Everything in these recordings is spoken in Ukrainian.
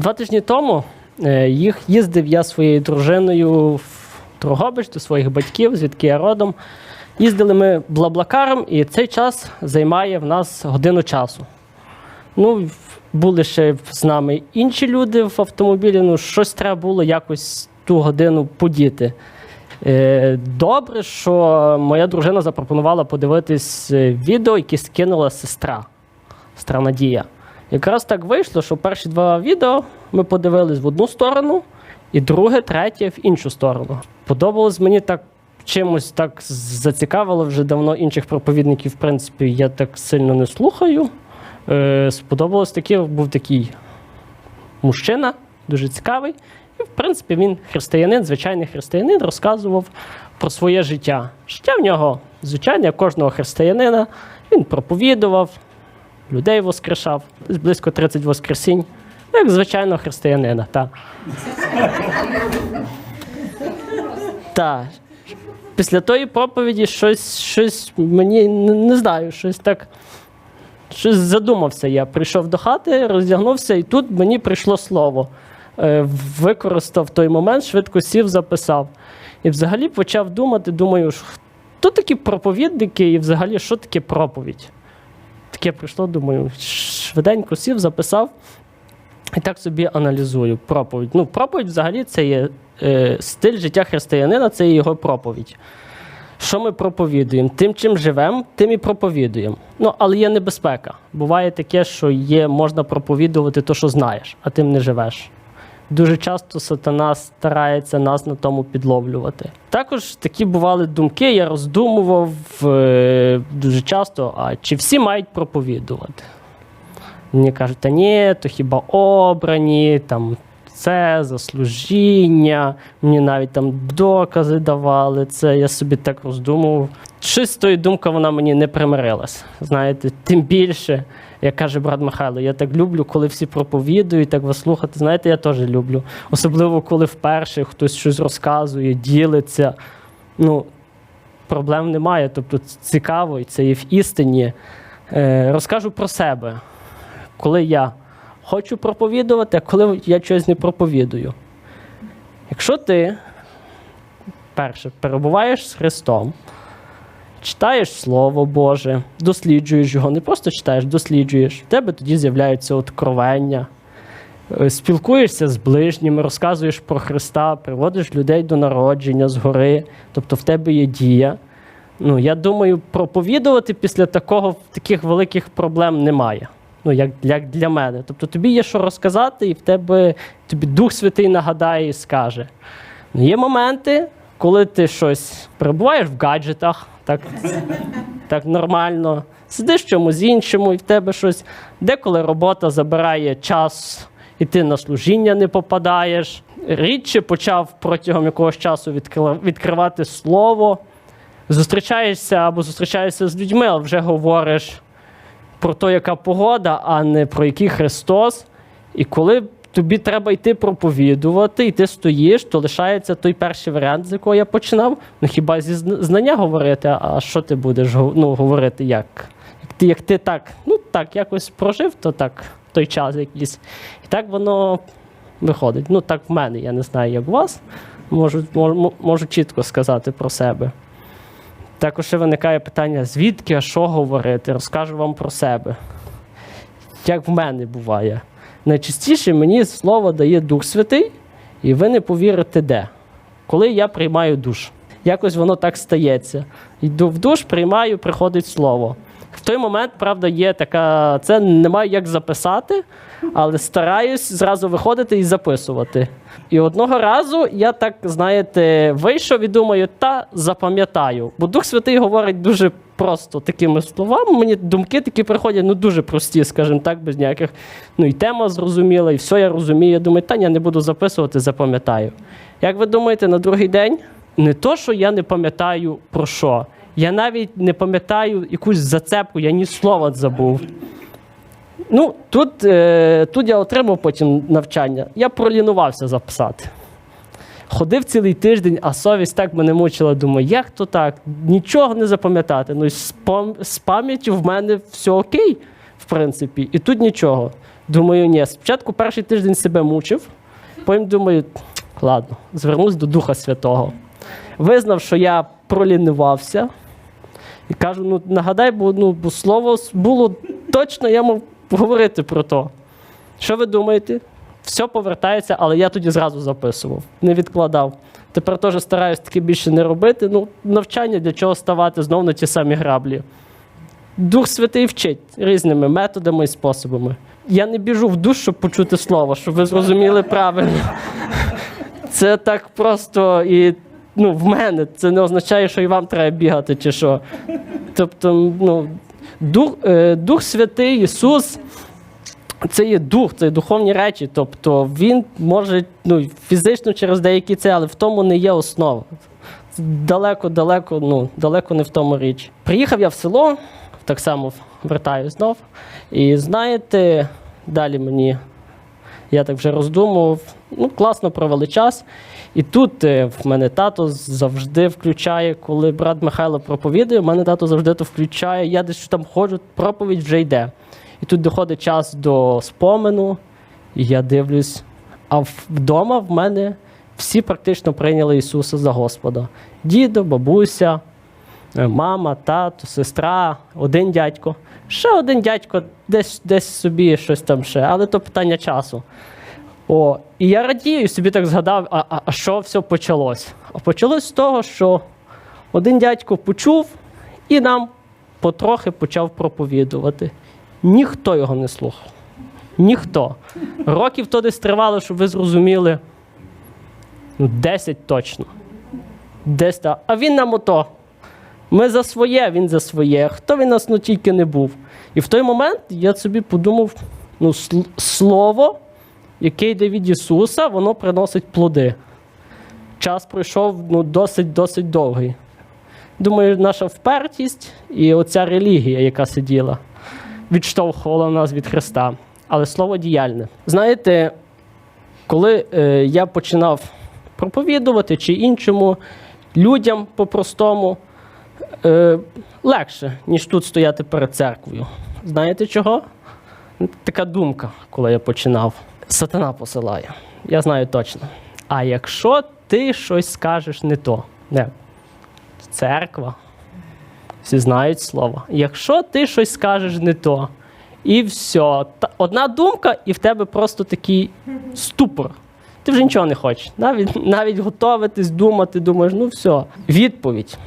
Два тижні тому е, їх їздив я своєю дружиною в Трогобич до своїх батьків, звідки я родом. Їздили ми блаблакаром, і цей час займає в нас годину часу. Ну, були ще з нами інші люди в автомобілі. Ну, щось треба було якось ту годину подіти. Е, Добре, що моя дружина запропонувала подивитись е, відео, яке скинула сестра, сестра Надія. Якраз так вийшло, що перші два відео ми подивились в одну сторону, і друге, третє в іншу сторону. Подобалось мені так чимось так зацікавило вже давно інших проповідників, в принципі, я так сильно не слухаю. Е, сподобалось таке, був такий мужчина, дуже цікавий. І, в принципі, він християнин, звичайний християнин, розказував про своє життя. Життя в нього звичайне, кожного християнина. Він проповідував, людей воскрешав, близько 30 воскресінь, Ну, як звичайного християнина. Та. Та. Після тої проповіді щось, щось мені не, не знаю, щось так. Щось задумався я. Прийшов до хати, роздягнувся, і тут мені прийшло слово. Е, Використав той момент, швидко сів, записав. І взагалі почав думати, думаю, хто такі проповідники і взагалі що таке проповідь? Таке прийшло, думаю, швиденько сів, записав. І так собі аналізую проповідь. Ну, проповідь взагалі це є е, стиль життя християнина, це є його проповідь. Що ми проповідуємо? Тим, чим живемо, тим і проповідуємо. Ну, але є небезпека. Буває таке, що є, можна проповідувати те, що знаєш, а тим не живеш. Дуже часто сатана старається нас на тому підловлювати. Також такі бували думки, я роздумував е, дуже часто, а чи всі мають проповідувати? Мені кажуть, та ні, то хіба обрані, там це заслужіння, мені навіть там докази давали. Це я собі так роздумував. Щось з тої думки вона мені не примирилась. Знаєте, тим більше, як каже брат Михайло, я так люблю, коли всі проповідують, так вас слухати. Знаєте, я теж люблю. Особливо, коли вперше хтось щось розказує, ділиться. Ну, проблем немає. Тобто цікаво, і це є в істині. Е, розкажу про себе коли я хочу проповідувати, а коли я щось не проповідую. Якщо ти, перше, перебуваєш з Христом, читаєш Слово Боже, досліджуєш його, не просто читаєш, досліджуєш, в тебе тоді з'являються откровення, е, спілкуєшся з ближніми, розказуєш про Христа, приводиш людей до народження згори, тобто в тебе є дія. Ну, я думаю, проповідувати після такого таких великих проблем немає. Ну, як, як для мене. Тобто тобі є що розказати, і в тебе тобі Дух Святий нагадає і скаже. Ну, Є моменти, коли ти щось перебуваєш в гаджетах, так, так нормально, сидиш в чомусь іншому, і в тебе щось. Деколи робота забирає час, і ти на служіння не попадаєш. Рідше почав протягом якогось часу відкривати слово. Зустрічаєшся або зустрічаєшся з людьми, але вже говориш про те, яка погода, а не про який Христос. І коли тобі треба йти проповідувати, і ти стоїш, то лишається той перший варіант, з якого я починав. Ну хіба зі знання говорити, а що ти будеш ну, говорити як? Як ти, як ти так, ну так, якось прожив, то так, той час якийсь. І так воно виходить. Ну, так в мене, я не знаю, як у вас. Можу, можу, можу чітко сказати про себе. Також ще виникає питання, звідки, а що говорити? Розкажу вам про себе. Як в мене буває. Найчастіше мені слово дає Дух Святий, і ви не повірите де. Коли я приймаю душ. Якось воно так стається. Йду в душ, приймаю, приходить слово. В той момент, правда, є така. Це не маю як записати, але стараюсь зразу виходити і записувати. І одного разу я так, знаєте, вийшов і думаю, та запам'ятаю. Бо Дух Святий говорить дуже просто такими словами. Мені думки такі приходять, ну дуже прості, скажімо так, без ніяких. Ну і тема зрозуміла, і все я розумію. Я думаю, та я не буду записувати, запам'ятаю. Як ви думаєте, на другий день? Не то, що я не пам'ятаю про що. Я навіть не пам'ятаю якусь зацепку, я ні слова забув. Ну, тут, е, тут я отримав потім навчання. Я пролінувався записати. Ходив цілий тиждень, а совість так мене мучила. Думаю, як то так? Нічого не запам'ятати. Ну, з, пам- пам'яттю в мене все окей, в принципі. І тут нічого. Думаю, ні. Спочатку перший тиждень себе мучив, потім думаю, ладно, звернусь до Духа Святого. Визнав, що я пролінувався. І кажу: ну нагадай, бо, ну, бо слово було точно, я мав говорити про то. Що ви думаєте? Все повертається, але я тоді зразу записував, не відкладав. Тепер теж стараюсь таке більше не робити. Ну, навчання для чого ставати знов на ті самі граблі. Дух Святий вчить різними методами і способами. Я не біжу в душ, щоб почути слово, щоб ви зрозуміли правильно. Це так просто і ну, в мене. Це не означає, що і вам треба бігати чи що. Тобто, ну, Дух, е, Дух Святий, Ісус, це є дух, це є духовні речі. Тобто він може ну, фізично через деякі це, але в тому не є основа. Далеко, далеко, ну, далеко не в тому річ. Приїхав я в село, так само вертаюсь знов. І знаєте, далі мені я так вже роздумував, ну, класно провели час. І тут е, в мене тато завжди включає, коли брат Михайло проповідує, в мене тато завжди то включає. Я десь там ходжу, проповідь вже йде. І тут доходить час до спомену, і я дивлюсь, а вдома в мене всі практично прийняли Ісуса за Господа. Дідо, бабуся, е, мама, тато, сестра, один дядько. Ще один дядько десь, десь собі щось там ще, але то питання часу. О, і я радію, собі так згадав, а, а, а що все почалось? А почалось з того, що один дядько почув і нам потрохи почав проповідувати. Ніхто його не слухав. Ніхто. Років то десь тривало, щоб ви зрозуміли. Ну, 10 точно. Десь так. А він нам ото. Ми за своє, він за своє. Хто він нас ну тільки не був. І в той момент я собі подумав: ну, слово, яке йде від Ісуса, воно приносить плоди. Час пройшов ну, досить-досить довгий. Думаю, наша впертість і оця релігія, яка сиділа, відштовхувала нас від Христа. Але слово діяльне. Знаєте, коли е, я починав проповідувати чи іншому людям по-простому, е, легше, ніж тут стояти перед церквою. Знаєте чого? Така думка, коли я починав. Сатана посилає. Я знаю точно. А якщо ти щось скажеш не то, не церква, всі знають слово. Якщо ти щось скажеш не то, і все, одна думка, і в тебе просто такий ступор. Ти вже нічого не хочеш. Навіть, навіть готуватись, думати, думаєш, ну все. Відповідь.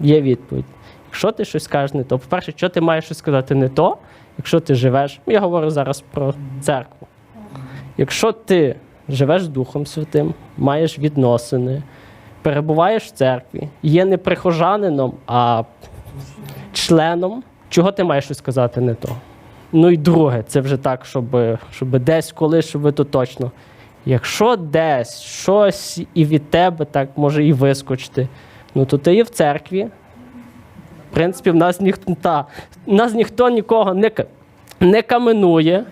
Є відповідь. Якщо ти щось скажеш не то, по-перше, що ти маєш щось сказати не то, якщо ти живеш, я говорю зараз про церкву. Якщо ти живеш Духом Святим, маєш відносини, перебуваєш в церкві, є не прихожанином, а членом, чого ти маєш щось сказати не то? Ну і друге, це вже так, щоб, щоб десь колись, щоб то точно. Якщо десь щось і від тебе так може і вискочити, ну то ти є в церкві. В принципі, в нас ніхто, та, нас ніхто нікого не, не каменує.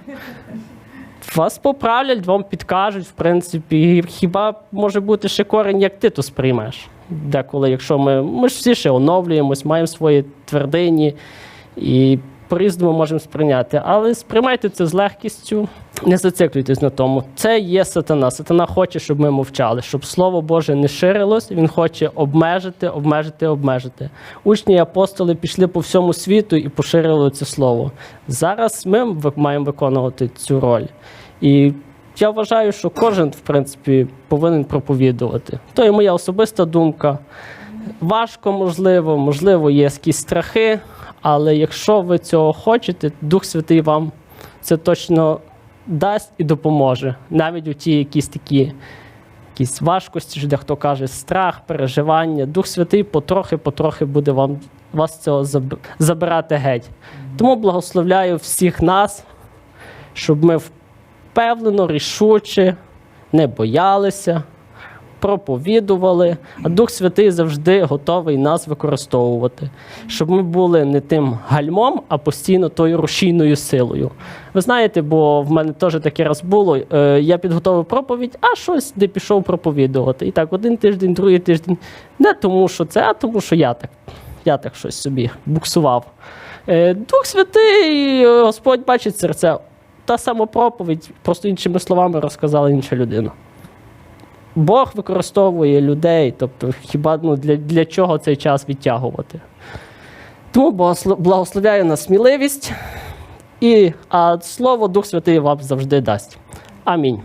Вас поправлять, вам підкажуть, в принципі, хіба може бути ще корень, як ти то сприймеш. Деколи, якщо ми, ми ж всі ще оновлюємось, маємо свої твердині і по-різному можемо сприйняти. Але сприймайте це з легкістю, не зациклюйтесь на тому. Це є сатана. Сатана хоче, щоб ми мовчали, щоб слово Боже не ширилось. Він хоче обмежити, обмежити, обмежити. Учні і апостоли пішли по всьому світу і поширили це слово. Зараз ми маємо виконувати цю роль. І я вважаю, що кожен, в принципі, повинен проповідувати. То є моя особиста думка. Важко, можливо, можливо, є якісь страхи, але якщо ви цього хочете, Дух Святий вам це точно дасть і допоможе. Навіть у ті якісь такі якісь важкості, що дехто каже, страх, переживання. Дух Святий потрохи-потрохи буде вам вас цього заб- забирати геть. Тому благословляю всіх нас, щоб ми впевнено, рішуче, не боялися, проповідували, а Дух Святий завжди готовий нас використовувати, щоб ми були не тим гальмом, а постійно тою рушійною силою. Ви знаєте, бо в мене теж таке раз було. е, Я підготовив проповідь, а щось не пішов проповідувати. І так, один тиждень, другий тиждень. Не тому, що це, а тому, що я так. Я так щось собі буксував. Е, Дух Святий, Господь бачить серця. Та сама проповідь, просто іншими словами розказала інша людина. Бог використовує людей, тобто хіба ну, для, для чого цей час відтягувати? Тому благослов- благословляю на сміливість, і, а слово Дух Святий вам завжди дасть. Амінь.